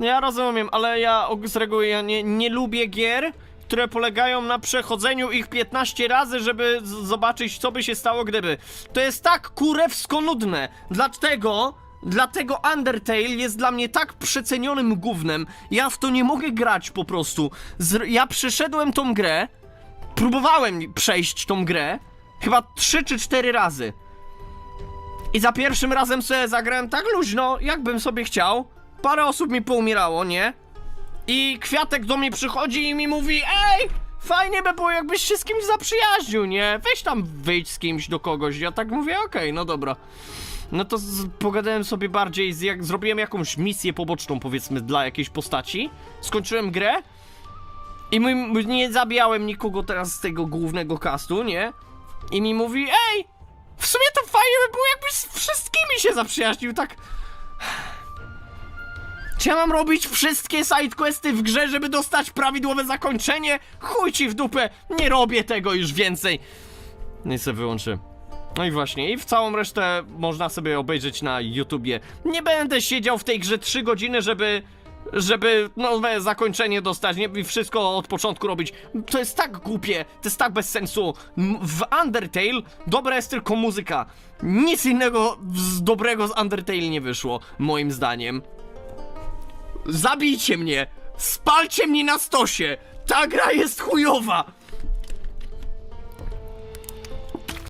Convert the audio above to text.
Ja rozumiem, ale ja z reguły ja nie, nie lubię gier, które polegają na przechodzeniu ich 15 razy, żeby zobaczyć, co by się stało, gdyby. To jest tak kurewsko nudne. Dlatego, dlatego Undertale jest dla mnie tak przecenionym gównem. Ja w to nie mogę grać po prostu. Z, ja przeszedłem tą grę, próbowałem przejść tą grę, chyba 3 czy 4 razy. I za pierwszym razem sobie zagrałem tak luźno, jakbym sobie chciał. Parę osób mi poumierało, nie? I kwiatek do mnie przychodzi i mi mówi: Ej, fajnie by było, jakbyś się z kimś zaprzyjaźnił, nie? Weź tam wyjdź z kimś do kogoś. Ja tak mówię: Okej, no dobra. No to pogadałem sobie bardziej, z jak zrobiłem jakąś misję poboczną, powiedzmy, dla jakiejś postaci. Skończyłem grę. I my nie zabijałem nikogo teraz z tego głównego castu, nie? I mi mówi: Ej, w sumie to fajnie by było, jakbyś z wszystkimi się zaprzyjaźnił, tak. Ja mam robić wszystkie sidequesty w grze, żeby dostać prawidłowe zakończenie? Chuj ci w dupę, nie robię tego już więcej. No i sobie wyłączę. No i właśnie, i w całą resztę można sobie obejrzeć na YouTubie. Nie będę siedział w tej grze 3 godziny, żeby żeby nowe zakończenie dostać, nie i wszystko od początku robić. To jest tak głupie, to jest tak bez sensu. W Undertale dobra jest tylko muzyka. Nic innego z dobrego z Undertale nie wyszło, moim zdaniem. Zabijcie mnie! Spalcie mnie na stosie! Ta gra jest chujowa!